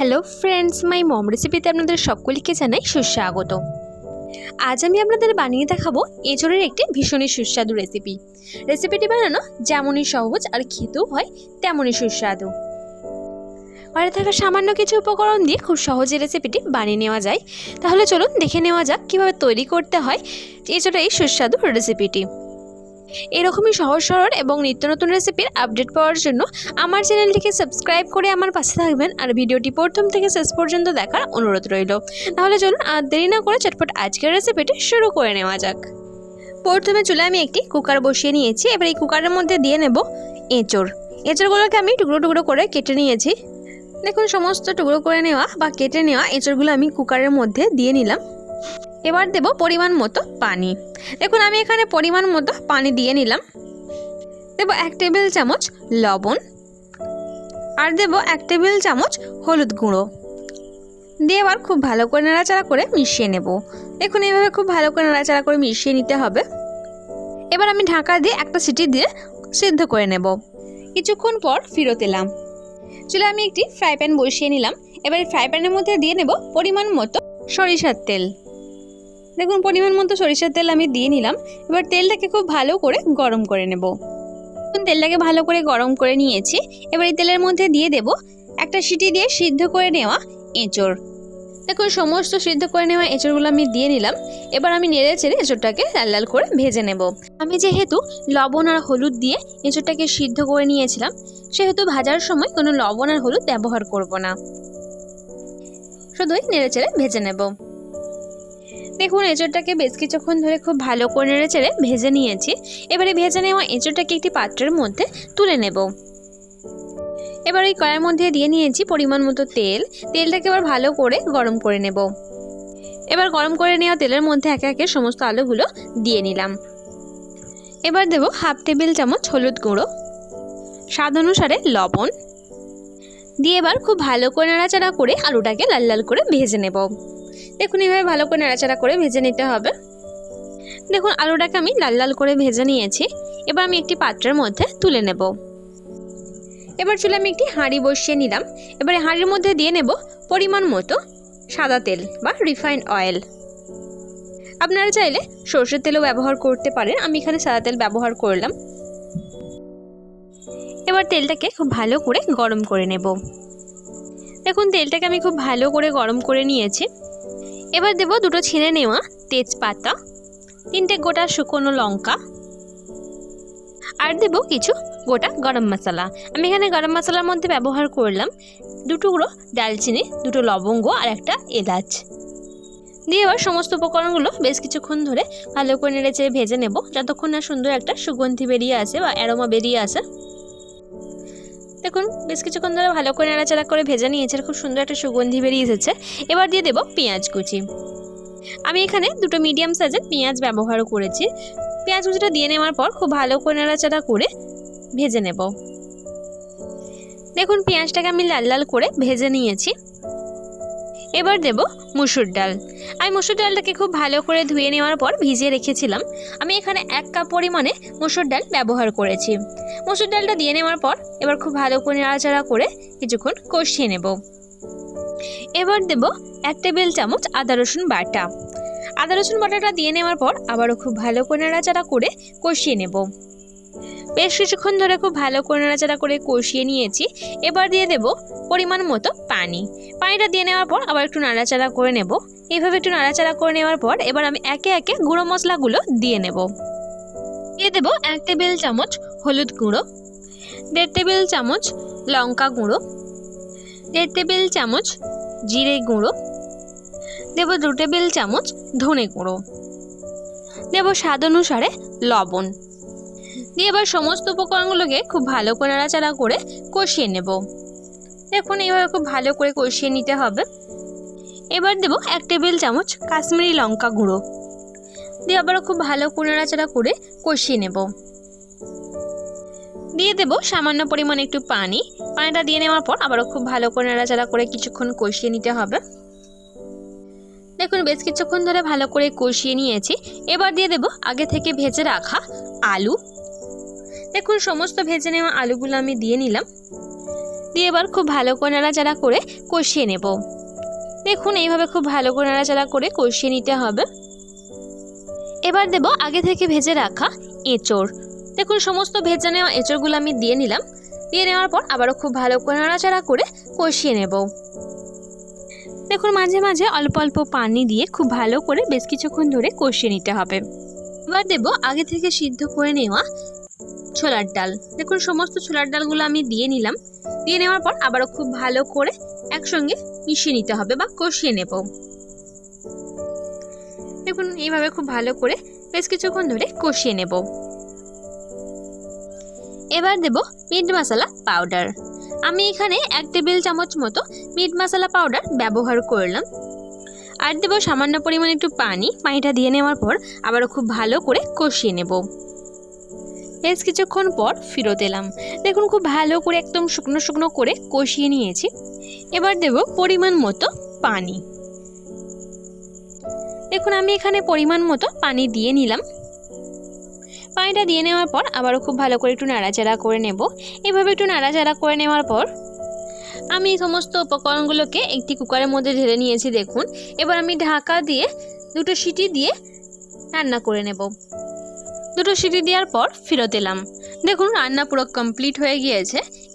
Hello friends মাই মম রেসিপিতে আপনাদের সকলকে জানাই সুস্বাগত। আজ আমি আপনাদের বানিয়ে দেখাবো এঁচড়ের একটি ভীষণই সুস্বাদু রেসিপি রেসিপিটি বানানো যেমনই সহজ আর খেতেও হয়, তেমনই সুস্বাদু। ঘরে থাকা সামান্য কিছু উপকরণ দিয়ে খুব সহজে রেসিপিটি বানিয়ে নেওয়া যায়। তাহলে চলুন দেখে নেওয়া যাক কীভাবে তৈরি করতে হয় এঁচড়ের এই সুস্বাদু রেসিপিটি এরকমই সহজ সরল এবং নিত্য নতুন রেসিপির আপডেট পাওয়ার জন্য আমার চ্যানেলটিকে সাবস্ক্রাইব করে আমার পাশে থাকবেন আর ভিডিওটি প্রথম থেকে শেষ পর্যন্ত দেখার অনুরোধ রইল। তাহলে চলুন আর দেরি না করে চটপট আজকের রেসিপিটি শুরু করে নেওয়া যাক। প্রথমে চুলে আমি একটি কুকার বসিয়ে নিয়েছি। এবার এই কুকারের মধ্যে দিয়ে নেব এঁচড়। এঁচড়গুলোকে আমি টুকরো টুকরো করে কেটে নিয়েছি। দেখুন, সমস্ত টুকরো করে নেওয়া বা কেটে নেওয়া এঁচড়গুলো আমি কুকারের মধ্যে দিয়ে নিলাম। এবার দেব পরিমাণ মতো পানি। দেখুন, আমি এখানে পরিমাণ মতো পানি দিয়ে নিলাম। দেব এক টেবিল চামচ লবণ আর দেব এক টেবিল চামচ হলুদ গুঁড়ো। দিয়ে এবার খুব ভালো করে নাড়াচাড়া করে মিশিয়ে নেব। দেখুন, এইভাবে খুব ভালো করে নাড়াচাড়া করে মিশিয়ে নিতে হবে। এবার আমি ঢাকা দিয়ে একটা সিটি দিয়ে সিদ্ধ করে নেব। কিছুক্ষণ পর ফিরত এলাম। চলে আমি একটি ফ্রাই প্যান বসিয়ে নিলাম। এবার ফ্রাই প্যানের মধ্যে দিয়ে নেব পরিমাণ মতো সরিষার তেল। দেখুন, পরিমাণ মতো সরিষার তেল আমি দিয়ে নিলাম। এবার তেলটাকে খুব ভালো করে গরম করে নেব। দেখুন, তেলটাকে ভালো করে গরম করে নিয়েছি। এবার এই তেলের মধ্যে দিয়ে দেব একটা সিটি দিয়ে সিদ্ধ করে নেওয়া এঁচড়। দেখুন, সমস্ত সিদ্ধ করে নেওয়া এঁচড়গুলো আমি দিয়ে নিলাম। এবার আমি নেড়ে চেড়ে এঁচড়টাকে লাল লাল করে ভেজে নেব। আমি যেহেতু লবণ আর হলুদ দিয়ে এঁচড়টাকে সিদ্ধ করে নিয়েছিলাম, সেহেতু ভাজার সময় কোনো লবণ আর হলুদ ব্যবহার করব না। শুধুই নেড়ে চেড়ে ভেজে নেব। দেখুন, এঁচড়টাকে বেশ কিছুক্ষণ ধরে খুব ভালো করে নেড়ে চেড়ে ভেজে নিয়েছি। এবারে ভেজে নেওয়া এঁচড়টাকে একটি পাত্রের মধ্যে তুলে নেব। এবার এই কড়াইয়ের মধ্যে দিয়ে নিয়েছি পরিমাণ মতো তেল। তেলটাকে এবার ভালো করে গরম করে নেব। এবার গরম করে নেওয়া তেলের মধ্যে একে একে সমস্ত আলুগুলো দিয়ে নিলাম। এবার দেব হাফ টেবিল চামচ হলুদ গুঁড়ো, স্বাদ অনুসারে লবণ। দিয়ে এবার খুব ভালো করে নাড়াচাড়া করে আলুটাকে লাল লাল করে ভেজে নেব। দেখুন এভাবে ভালো করে নাড়াচাড়া করে ভেজে নিতে হবে। দেখুন, আলুটাকে আমি লাল লাল করে ভেজে নিয়েছি। এবার আমি একটি পাত্রের মধ্যে তুলে নেব। এবার চলে আমি একটি হাঁড়ি বসিয়ে নিলাম। এবারে হাঁড়ির মধ্যে দিয়ে নেব পরিমাণ মতো সাদা তেল বা রিফাইন্ড অয়েল। আপনারা চাইলে সর্ষের তেলও ব্যবহার করতে পারেন। আমি এখানে সাদা তেল ব্যবহার করলাম। এবার তেলটাকে খুব ভালো করে গরম করে নেব। দেখুন, তেলটাকে আমি খুব ভালো করে গরম করে নিয়েছি। এবার দেব দুটো ছিঁড়ে নেওয়া তেজপাতা, তিনটে গোটা শুকনো লঙ্কা, আর দেব কিছু গোটা গরম মশলা। আমি এখানে গরম মশলার মধ্যে ব্যবহার করলাম দুটুকরো ডালচিনি, দুটো লবঙ্গ আর একটা এলাচ। দিয়ে এবার সমস্ত উপকরণগুলো বেশ কিছুক্ষণ ধরে ভালো করে নেড়ে চেড়ে ভেজে নেব, যতক্ষণ না সুন্দর একটা সুগন্ধি বেরিয়ে আসে বা অ্যারোমা বেরিয়ে আসে। দেখুন, বেশ কিছুক্ষণ ধরে ভালো করে নাড়াচাড়া করে ভেজে নিয়েছে খুব সুন্দর একটা সুগন্ধি বেরিয়ে এসেছে। এবার দিয়ে দেবো পেঁয়াজ কুচি। আমি এখানে দুটো মিডিয়াম সাইজের পেঁয়াজ ব্যবহারও করেছি। পেঁয়াজ কুচিটা দিয়ে নেওয়ার পর খুব ভালো করে নাড়াচাড়া করে ভেজে নেব। দেখুন, পেঁয়াজটাকে আমি লাল লাল করে ভেজে নিয়েছি। এবার দেব মুসুর ডাল। আমি মুসুর ডালটাকে খুব ভালো করে ধুয়ে নেওয়ার পর ভিজিয়ে রেখেছিলাম। আমি এখানে এক কাপ পরিমাণে মুসুর ডাল ব্যবহার করেছি। মুসুর ডালটা দিয়ে নেওয়ার পর এবার খুব ভালো করে নাড়াচাড়া করে কিছুক্ষণ কষিয়ে নেব। এবার দেব এক টেবিল চামচ আদা রসুন বাটা। আদা রসুন বাটাটা দিয়ে নেওয়ার পর আবারও খুব ভালো করে নাড়াচাড়া করে কষিয়ে নেব। বেশ কিছুক্ষণ ধরে খুব ভালো করে নাড়াচাড়া করে কষিয়ে নিয়েছি। এবার দিয়ে দেব পরিমাণ মতো পানি। পানিটা দিয়ে নেওয়ার পর আবার একটু নাড়াচাড়া করে নেব। এইভাবে একটু নাড়াচাড়া করে নেওয়ার পর এবার আমি একে একে গুঁড়ো মশলাগুলো দিয়ে নেব। দিয়ে দেবো এক টেবিল চামচ হলুদ গুঁড়ো, দেড় টেবিল চামচ লঙ্কা গুঁড়ো, দেড় টেবিল চামচ জিরে গুঁড়ো, দেবো দু টেবিল চামচ ধনে গুঁড়ো, দেবো স্বাদ অনুসারে লবণ। দিয়ে এবার সমস্ত উপকরণগুলোকে খুব ভালো করে নাড়াচাড়া করে কষিয়ে নেব। দেখুন, এইভাবে খুব ভালো করে কষিয়ে নিতে হবে। এবার দেবো এক টেবিল চামচ কাশ্মীরি লঙ্কা গুঁড়ো। দিয়ে আবারও খুব ভালো করে নাড়াচাড়া করে কষিয়ে নেব। দিয়ে দেবো সামান্য পরিমাণে একটু পানি। পানিটা দিয়ে নেওয়ার পর আবারও খুব ভালো করে নাড়াচাড়া করে কিছুক্ষণ কষিয়ে নিতে হবে। দেখুন, বেশ কিছুক্ষণ ধরে ভালো করে কষিয়ে নিয়েছি। এবার দিয়ে দেব আগে থেকে ভেজে রাখা আলু দেখুন সমস্ত ভেজে নেওয়া আলুগুলো আমি দিয়ে নিলাম। দিয়ে এবার খুব ভালো করে নাড়াচাড়া করে কষিয়ে নেব। দেখুন, এইভাবে খুব ভালো করে নাড়াচাড়া করে কষিয়ে নিতে হবে। এবার দেব আগে থেকে ভেজে রাখা এঁচড়। দেখুন, সমস্ত ভেজে নেওয়া এঁচড়গুলো আমি দিয়ে নিলাম। দিয়ে নেওয়ার পর আবারও খুব ভালো করে নাড়াচাড়া করে কষিয়ে নেব। দেখুন, মাঝে মাঝে অল্প অল্প পানি দিয়ে খুব ভালো করে বেশ কিছুক্ষণ ধরে কষিয়ে নিতে হবে। এবার দেব আগে থেকে সিদ্ধ করে নেওয়া ছোলার ডাল। দেখুন, সমস্ত ছোলার ডালগুলো আমি দিয়ে নিলাম। দিয়ে নেওয়ার পর আবারও খুব ভালো করে একসঙ্গে মিশিয়ে নিতে হবে বা কষিয়ে নেব। দেখুন, এইভাবে খুব ভালো করে বেশ কিছুক্ষণ ধরে কষিয়ে নেব। এবার দেব মিট মশলা পাউডার। আমি এখানে এক টেবিল চামচ মতো মিট মশলা পাউডার ব্যবহার করলাম। আর দেবো সামান্য পরিমাণে একটু পানি। পানিটা দিয়ে নেওয়ার পর আবারও খুব ভালো করে কষিয়ে নেব। বেশ কিছুক্ষণ পর ফেরত এলাম। দেখুন, খুব ভালো করে একদম শুকনো শুকনো করে কষিয়ে নিয়েছি। এবার দেব পরিমাণ মতো পানি। দেখুন, আমি এখানে পরিমাণ মতো পানি দিয়ে নিলাম। পানিটা দিয়ে নেওয়ার পর আবারও খুব ভালো করে একটু নাড়াচাড়া করে নেব। এভাবে একটু নাড়াচাড়া করে নেওয়ার পর আমি সমস্ত উপকরণগুলোকে একটি কুকারের মধ্যে ঢেলে নিয়েছি, দেখুন। এবার আমি ঢাকা দিয়ে দুটো সিটি দিয়ে রান্না করে নেব। দুটো সিটি দেওয়ার পর ফেরত এলাম। দেখুন রান্না পুরো কমপ্লিট হয়ে গিয়েছে।